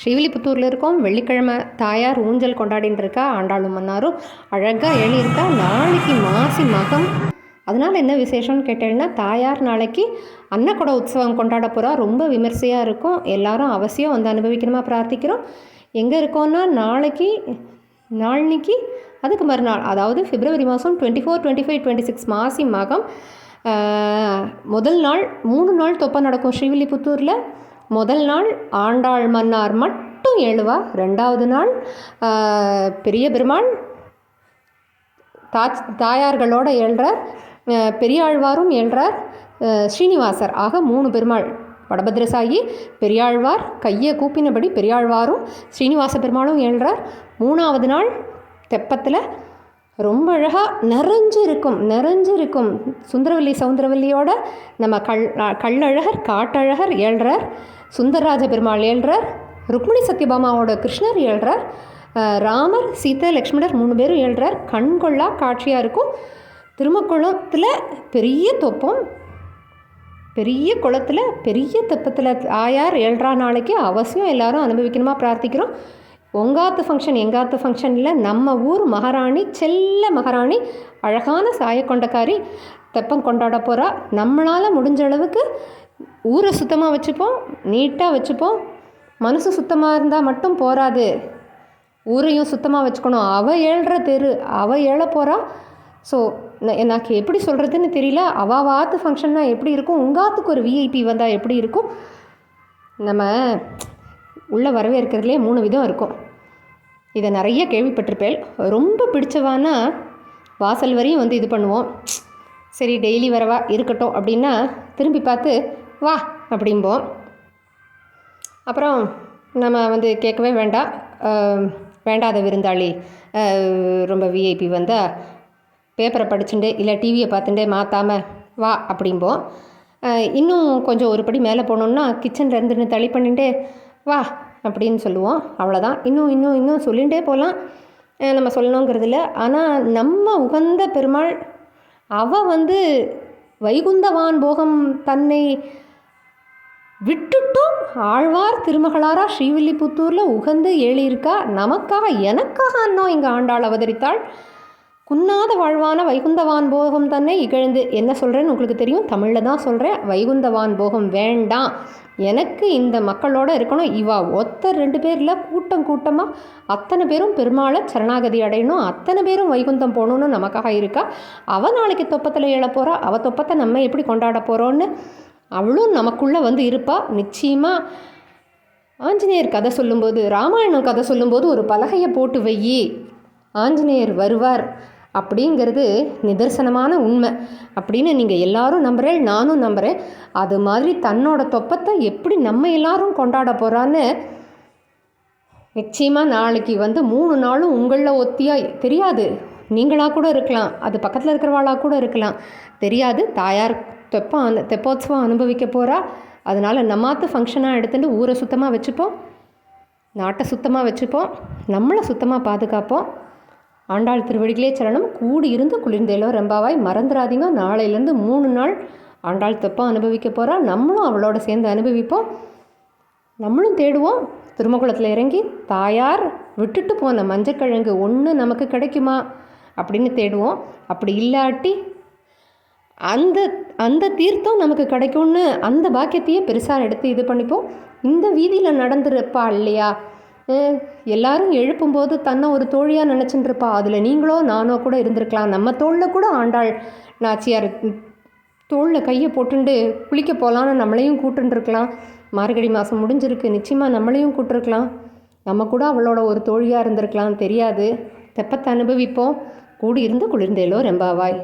ஸ்ரீவில்லிபுத்தூரில் இருக்கோம். வெள்ளிக்கிழமை தாயார் ஊஞ்சல் கொண்டாடின்னு இருக்கா ஆண்டாளும் மன்னாரும். அழகாக எழுதியிருக்கா நாளைக்கு மாசி மகம். அதனால் என்ன விசேஷம்னு கேட்டேன்னா தாயார் நாளைக்கு அன்னக்குட உற்சவம் கொண்டாட போகிறா ரொம்ப விமர்சையாக இருக்கும். எல்லாரும் அவசியம் வந்து அனுபவிக்கணுமா பிரார்த்திக்கிறோம். எங்கே இருக்கோன்னா நாளைக்கு நாளைக்கு அதுக்கு மறுநாள் அதாவது பிப்ரவரி மாதம் twenty four twenty five twenty six Masi Magam. முதல் நாள் மூணு நாள் தொப்பை நடக்கும் ஸ்ரீவில்லிபுத்தூரில். முதல் நாள் ஆண்டாள் மன்னார் மட்டும் எழுவா ரெண்டாவது நாள் பெரிய பெருமாள் தாச் தாயார்களோடு எழுறார் பெரியாழ்வாரும் எழுறார் ஸ்ரீனிவாசர். ஆக மூணு பெருமாள். வடபத்ரசாயி பெரியாழ்வார் கையை கூப்பினபடி பெரியாழ்வாரும் ஸ்ரீனிவாச பெருமாளும் எழுறார். மூணாவது நாள் தெப்பத்தில் ரொம்ப அழகாக நிறைஞ்சிருக்கும் இருக்கும் இருக்கும் சுந்தரவல்லி சவுந்தரவல்லியோட நம்ம கல் கள்ளழகர் காட்டழகர் ஏழ்றார் சுந்தரராஜ பெருமாள் ஏழ்றார் ருக்மிணி சத்யபாமாவோட கிருஷ்ணர் ஏழ்றார் ராமர் சீதா லக்ஷ்மணர் மூணு பேரும் ஏழ்றார் கண்கொள்ளா காட்சியாக இருக்கும். திருமக்குளத்தில் பெரிய தொப்பம் பெரிய குளத்தில் பெரிய தெப்பத்தில் ஆயார் ஏழ்றா நாளைக்கு அவசியம் எல்லாரும் அனுபவிக்கணுமா பிரார்த்திக்கிறோம். உங்காத்து ஃபங்க்ஷன் எங்காத்து ஃபங்க்ஷனில் நம்ம ஊர் மகாராணி செல்ல மகாராணி அழகான சாயக்கொண்டக்காரி தெப்பம் கொண்டாட போகிறா நம்மளால் முடிஞ்ச அளவுக்கு ஊரை சுத்தமாக வச்சுப்போம் நீட்டாக வச்சுப்போம். மனசு சுத்தமாக இருந்தால் மட்டும் போகாது ஊரையும் சுத்தமாக வச்சுக்கணும். அவள் ஏழ்ற தெரு அவள் ஏழ போகிறா ஸோ எனக்கு எப்படி சொல்கிறதுன்னு தெரியல. அவள் வாத்து ஃபங்க்ஷன்னா எப்படி இருக்கும்? உங்காத்துக்கு ஒரு விஐபி வந்தால் எப்படி இருக்கும்? நம்ம உள்ளே வரவேற்கிறதுலே மூணு விதம் இருக்கும். இதை நிறைய கேள்விப்பட்டிருப்பேன் ரொம்ப பிடிச்சவானா வாசல் வரையும் வந்து இது பண்ணுவோம். சரி டெய்லி வரவா இருக்கட்டும் அப்படின்னா திரும்பி பார்த்து வா அப்படிம்போம். அப்புறம் நம்ம வந்து கேட்கவே வேண்டாம் வேண்டாத விருந்தாளி ரொம்ப விஐபி வந்தால் பேப்பரை படிச்சுட்டு இல்லை டிவியை பார்த்துட்டே மாற்றாமல் வா அப்படிம்போம். இன்னும் கொஞ்சம் ஒரு படி மேலே போனோம்னா கிச்சனில் இருந்துன்னு தள்ளி பண்ணிட்டு வா அப்படின்னு சொல்லுவோம். அவ்வளோதான் இன்னும் இன்னும் இன்னும் சொல்லிகிட்டே போகலாம் நம்ம சொல்லணுங்கிறது இல்லை. ஆனால் நம்ம உகந்த பெருமாள் அவ வந்து வைகுந்தவான் போகம் தன்னை விட்டுட்டும் ஆழ்வார் திருமகளாரா ஸ்ரீவில்லிபுத்தூரில் உகந்து ஏழியிருக்கா நமக்காக எனக்காக அண்ணோ இங்கே ஆண்டாள் அவதரித்தாள். குன்னாத வாழ்வான வைகுந்தவான் போகம் தன்னை இகழ்ந்து. என்ன சொல்கிறேன்னு உங்களுக்கு தெரியும்? தமிழில் தான் சொல்கிறேன் வைகுந்தவான் போகம் வேண்டாம். எனக்கு இந்த மக்களோட இருக்கணும். இவா ஒத்தர் ரெண்டு பேரில் கூட்டம் கூட்டமாக அத்தனை பேரும் பெருமாளை சரணாகதி அடையணும். அத்தனை பேரும் வைகுந்தம் போகணுன்னு நமக்காக இருக்கா? அவ நாளைக்கு தொப்பத்தில் எழப்போகிறா அவ தொப்பத்தை நம்ம எப்படி கொண்டாட போகிறோன்னு அவளும் நமக்குள்ளே வந்து இருப்பா. நிச்சயமாக ஆஞ்சநேயர் கதை சொல்லும்போது ராமாயணம் கதை சொல்லும்போது ஒரு பலகையை போட்டு வையி. ஆஞ்சநேயர் வருவார். அப்படிங்கிறது நிதர்சனமான உண்மை. அப்படின்னு நீங்கள் எல்லாரும் நம்புகிறேன் நானும் நம்புகிறேன் அது மாதிரி தன்னோட தொப்பத்தை எப்படி நம்ம எல்லாரும் கொண்டாட போகிறான்னு நிச்சயமாக நாளைக்கு வந்து மூணு நாளும் உங்களில் ஒத்தியாக தெரியாது. நீங்களாக கூட இருக்கலாம். அது பக்கத்தில் இருக்கிறவாளாக கூட இருக்கலாம். தெரியாது. தாயார் தெப்பம் அந்த தெப்போத்சவம் அனுபவிக்க போகிறா அதனால் நம்மாத்து ஃபங்க்ஷனாக எடுத்துட்டு ஊரை சுத்தமாக வச்சுப்போம். நாட்டை சுத்தமாக வச்சுப்போம். நம்மளை சுத்தமாக பாதுகாப்போம். ஆண்டாள் திருவடிகளே சரணம் கூடி இருந்து குளிர்ந்தேலோ ரெம்பாவாய் மறந்துடாதீங்க நாளையிலேருந்து மூணு நாள் ஆண்டாள் தப்பாக அனுபவிக்க போகிறா நம்மளும் அவளோட சேர்ந்து அனுபவிப்போம். நம்மளும் தேடுவோம். திருமகுளத்தில் இறங்கி தாயார் விட்டுட்டு போன மஞ்சக்கிழங்கு ஒன்று நமக்கு கிடைக்குமா? அப்படின்னு தேடுவோம். அப்படி இல்லாட்டி அந்த அந்த தீர்த்தம் நமக்கு கிடைக்கும்னு அந்த பாக்கியத்தையே பெருசாக எடுத்து இது பண்ணிப்போம். இந்த வீதியில் நடந்துருப்பா இல்லையா? எல்லாரும் எழுப்பும்போது தன்னை ஒரு தோழியாக நினச்சிட்டு இருப்பா அதில் நீங்களோ நானோ கூட இருந்திருக்கலாம். நம்ம தோளில் கூட ஆண்டாள் நாச்சியார் தோளில் கையை போட்டுண்டு குளிக்க போகலான்னு நம்மளையும் கூட்டுருக்கலாம் மார்கழி மாதம் முடிஞ்சிருக்கு. நிச்சயமாக நம்மளையும் கூட்டிருக்கலாம். நம்ம கூட அவளோட ஒரு தோழியாக இருந்திருக்கலாம். தெரியாது. தெப்பத்தை அனுபவிப்போம். கூடியிருந்து குளிர்ந்தேலோ ரெம்பாவாய்.